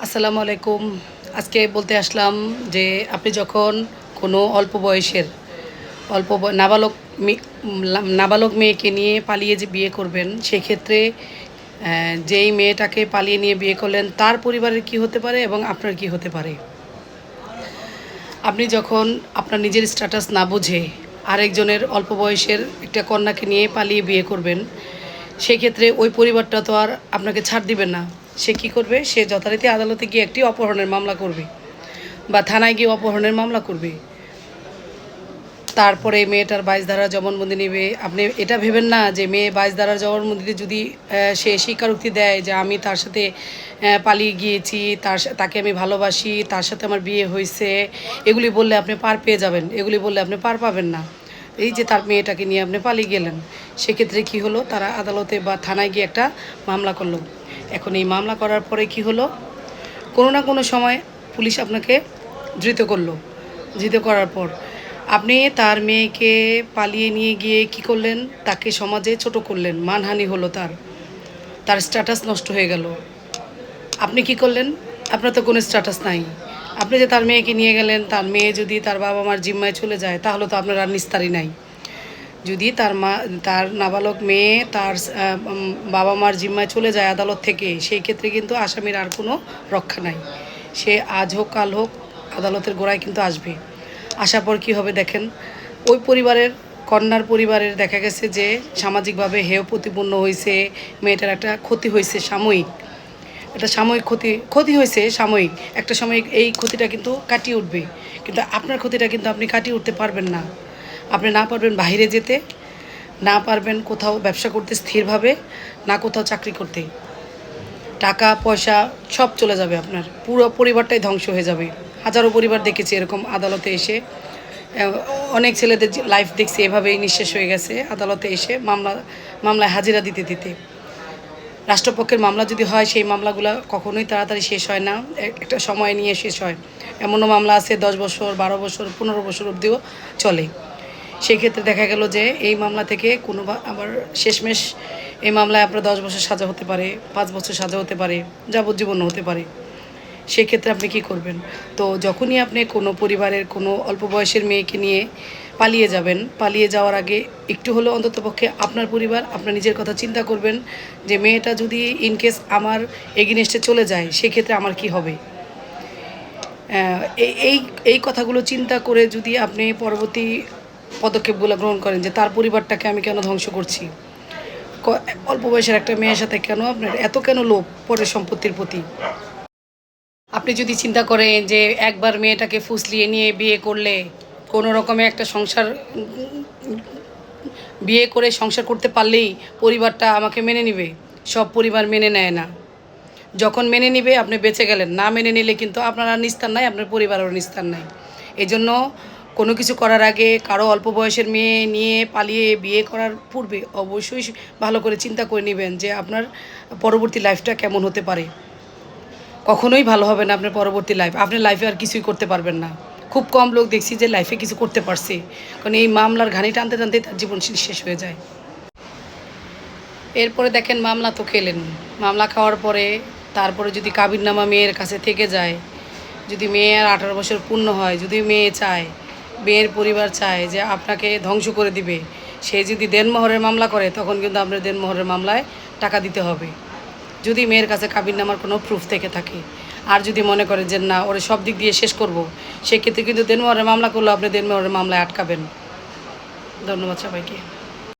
আসসালামু আলাইকুম। আজকে বলতে আসলাম যে আপনি যখন কোনো অল্প বয়সের অল্প নাবালক মে- উম, নাবালক মেয়েকে নিয়ে পালিয়ে যে বিয়ে করবেন সেক্ষেত্রে যেই মেয়েটাকে পালিয়ে নিয়ে বিয়ে করলেন তার পরিবারের কি হতে পারে এবং আপনার কি হতে পারে? আপনি যখন আপনার নিজের স্ট্যাটাস না বুঝে আরেকজনের অল্প বয়সের একটা কন্যাকে নিয়ে পালিয়ে বিয়ে করবেন সেক্ষেত্রে ওই পরিবারটা তো আর আপনাকে ছাড় দিবে না। সে কি করবে? সে যথারীতি আদালতে গিয়ে একটি অপহরণের মামলা করবে বা থানায় গিয়ে অপহরণের মামলা করবে। তারপরে মেয়েটার বাইশ ধারা জবানবন্দি নেবে। আপনি এটা ভেবেন না যে মেয়ে বাইশ ধারার জবানবন্দিতে যদি সে স্বীকারোক্তি দেয় যে আমি তার সাথে পালিয়ে গিয়েছি, তার তাকে আমি ভালোবাসি, তার সাথে আমার বিয়ে হয়েছে এগুলি বললে আপনি পার পেয়ে যাবেন। এগুলি বললে আপনি পার পাবেন না। এই যে তার মেয়েটাকে নিয়ে আপনি পালিয়ে গেলেন, সেক্ষেত্রে কি হলো? তারা আদালতে বা থানায় গিয়ে একটা মামলা করল। এখন এই মামলা করার পরে কি হলো? কোনো না কোনো সময় পুলিশ আপনাকে ধৃত করল। ধৃত করার পর আপনি তার মেয়েকে পালিয়ে নিয়ে গিয়ে কি করলেন? তাকে সমাজে ছোট করলেন, মানহানি হলো তার। তার স্ট্যাটাস নষ্ট হয়ে গেল। আপনি কি করলেন? আপনার তো কোনো স্ট্যাটাস নাই। আপনি যে তার মেয়েকে নিয়ে গেলেন, তার মেয়ে যদি তার বাবা মার জিম্মায় চলে যায়, তাহলে তো আপনার আর নিস্তারি নাই। যদি তার মা, তার নাবালক মেয়ে তার বাবা মার জিম্মায় চলে যায় আদালত থেকে, সেই ক্ষেত্রে কিন্তু আসামির আর কোনো রক্ষা নাই। সে আজ হোক, কাল হোক, আদালতের গোড়ায় কিন্তু আসবে। আসার পর কী হবে দেখেন, ওই পরিবারের, কন্যার পরিবারের দেখা গেছে যে সামাজিকভাবে হেয় প্রতিপন্ন হয়েছে মেয়েটার একটা ক্ষতি হয়েছে সাময়িক। এটা সাময়িক ক্ষতি ক্ষতি হয়েছে সাময়িক। একটা সাময়িক এই ক্ষতিটা কিন্তু কাটিয়ে উঠবে। কিন্তু আপনার ক্ষতিটা কিন্তু আপনি কাটিয়ে উঠতে পারবেন না। আপনি না পারবেন বাইরে যেতে, না পারবেন কোথাও ব্যবসা করতে স্থিরভাবে, না কোথাও চাকরি করতে। টাকা, পয়সা সব চলে যাবে আপনার। পুরো পরিবারটাই ধ্বংস হয়ে যাবে। হাজারো পরিবার দেখেছি এরকম আদালতে এসে অনেক ছেলেদের লাইফ দেখছি এভাবেই নিঃশেষ হয়ে গেছে আদালতে এসে মামলা, মামলায় হাজিরা দিতে দিতে। রাষ্ট্রপক্ষের মামলা যদি হয়, সেই মামলাগুলো কখনোই তাড়াতাড়ি শেষ হয় না। একটা সময় নিয়ে শেষ হয়। এমনও মামলা আছে, দশ বছর, বারো বছর, পনেরো বছর অবধিও চলে। সেক্ষেত্রে দেখা গেল যে, এই মামলা থেকে কোনো আবার শেষমেশ এই মামলায় আপনার দশ বছর সাজা হতে পারে, পাঁচ বছর সাজা হতে পারে যাবজ্জীবন হতে পারে। সেক্ষেত্রে আপনি কি করবেন? তো যখনই আপনি কোনো পরিবারের কোনো অল্প বয়সের মেয়েকে নিয়ে পালিয়ে যাবেন। পালিয়ে যাওয়ার আগে একটু হলেও অন্ততপক্ষে আপনার পরিবার, আপনার নিজের কথা চিন্তা করবেন যে মেয়েটা যদি ইনকেস আমার এগেনস্টে চলে যায়, সেক্ষেত্রে আমার কি হবে? এই এই কথাগুলো চিন্তা করে যদি আপনি পরবর্তী পদক্ষেপগুলো গ্রহণ করেন যে তার পরিবারটাকে আমি কেন ধ্বংস করছি? অল্প বয়সের একটা মেয়ের সাথে কেন আপনার এত কেন লোভ পরের সম্পত্তির প্রতি? আপনি যদি চিন্তা করেন যে একবার মেয়েটাকে ফুসলিয়ে নিয়ে বিয়ে করলে কোনো রকমে একটা সংসার, বিয়ে করে সংসার করতে পারলেই পরিবারটা আমাকে মেনে নিবে। সব পরিবার মেনে নেয় না। যখন মেনে নিবে, আপনি বেঁচে গেলেন। না মেনে নিলে কিন্তু আপনার আর নিস্তার নাই, আপনার পরিবারেরও নিস্তার নাই। এই জন্য কোনো কিছু করার আগে কারও অল্প বয়সের মেয়ে নিয়ে পালিয়ে বিয়ে করার পূর্বে অবশ্যই ভালো করে চিন্তা করে নেবেন যে আপনার পরবর্তী লাইফটা কেমন হতে পারে। কখনোই ভালো হবে না আপনার পরবর্তী লাইফ আপনি লাইফে আর কিছুই করতে পারবেন না। খুব কম লোক দেখছি যে লাইফে কিছু করতে পারছে। কারণ এই মামলার ঘানি টানতে টানতে তার জীবন শেষ হয়ে যায়। এরপরে দেখেন মামলা তো খেলেন। মামলা খাওয়ার পরে তারপরে যদি কাবিরনামা মেয়ের কাছে থেকে যায়, যদি মেয়ে আর আঠারো বছর পূর্ণ হয়, যদি মেয়ে চায়, মেয়ের পরিবার চায় যে আপনাকে ধ্বংস করে দিবে, সে যদি দেনমোহরের মামলা করে, তখন কিন্তু আপনার দেনমোহরের মামলায় টাকা দিতে হবে। যদি মেয়ের কাছে কাবিরনামার কোনো প্রুফ থেকে থাকে আর যদি মনে করে যে না, ওরে সব দিক দিয়ে শেষ করব সেক্ষেত্রে কিন্তু দেনমোহরের মামলা করলে আপনি দেনমোহরের মামলায় আটকাবেন। ধন্যবাদ সবাইকে।